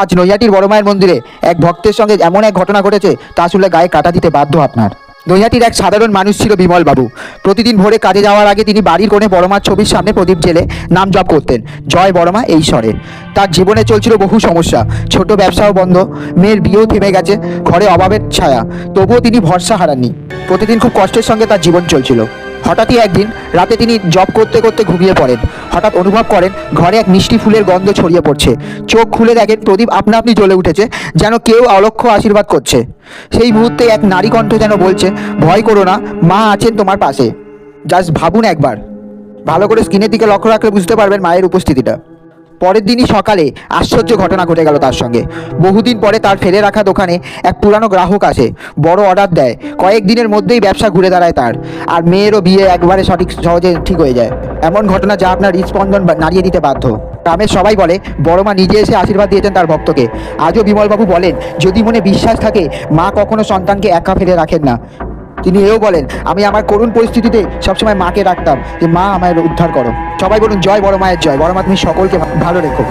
আজ নৈহাটির বড় মায়ের মন্দিরে এক ভক্তের সঙ্গে এমন এক ঘটনা ঘটেছে, তা শুনলে গায়ে কাটা দিতে বাধ্য আপনার। নৈহাটির এক সাধারণ মানুষ ছিল বিমল বাবু। প্রতিদিন ভোরে কাজে যাওয়ার আগে তিনি বাড়ির কোণে বড়মার ছবির সামনে প্রদীপ জেলে নাম জপ করতেন, জয় বড়মা এই স্বরে। তার জীবনে চলছিল বহু সমস্যা। ছোট ব্যবসাও বন্ধ, মেয়ের বিয়েও থেমে গেছে, ঘরে অভাবের ছায়া, তবুও তিনি ভরসা হারাননি। প্রতিদিন খুব কষ্টের সঙ্গে তার জীবন চলছিল। হঠাৎই একদিন রাতে তিনি জব করতে করতে ঘুমিয়ে পড়েন। হঠাৎ অনুভব করেন ঘরে এক মিষ্টি ফুলের গন্ধ ছড়িয়ে পড়ছে। চোখ খুলে দেখেন প্রদীপ আপনা আপনি জ্বলে উঠেছে, যেন কেউ অলক্ষ্য আশীর্বাদ করছে। সেই মুহূর্তে এক নারী কণ্ঠ যেন বলছে, ভয় করো না, মা আছেন তোমার পাশে। জাস্ট ভাবুন একবার। ভালো করে স্কিনের দিকে লক্ষ্য রাখলে বুঝতে পারবেন মায়ের উপস্থিতিটা। পরের দিনই সকালে আশ্চর্য ঘটনা ঘটে গেল তার সঙ্গে। বহুদিন পরে তার ফেলে রাখা দোকানে এক পুরানো গ্রাহক আসে, বড় অর্ডার দেয়। কয়েক দিনের মধ্যেই ব্যবসা ঘুরে দাঁড়ায় তার, আর মেয়েরও বিয়ে একবারে সঠিক সহজে ঠিক হয়ে যায়। এমন ঘটনা যা আপনার হৃদস্পন্দন নাড়িয়ে দিতে বাধ্য। গ্রামের সবাই বলে বড় মা নিজে এসে আশীর্বাদ দিয়েছেন তার ভক্তকে। আজও বিমলবাবু বলেন, যদি মনে বিশ্বাস থাকে, মা কখনো সন্তানকে একা ফেলে রাখেন না। তিনি এও বলেন, আমি আমার করুণ পরিস্থিতিতে সবসময় মাকে রাখতাম যে, মা, আমায় উদ্ধার করো। সবাই বলুন, জয় বড় মায়ের জয়। বড় মা, তুমি সকলকে ভালো রেখো।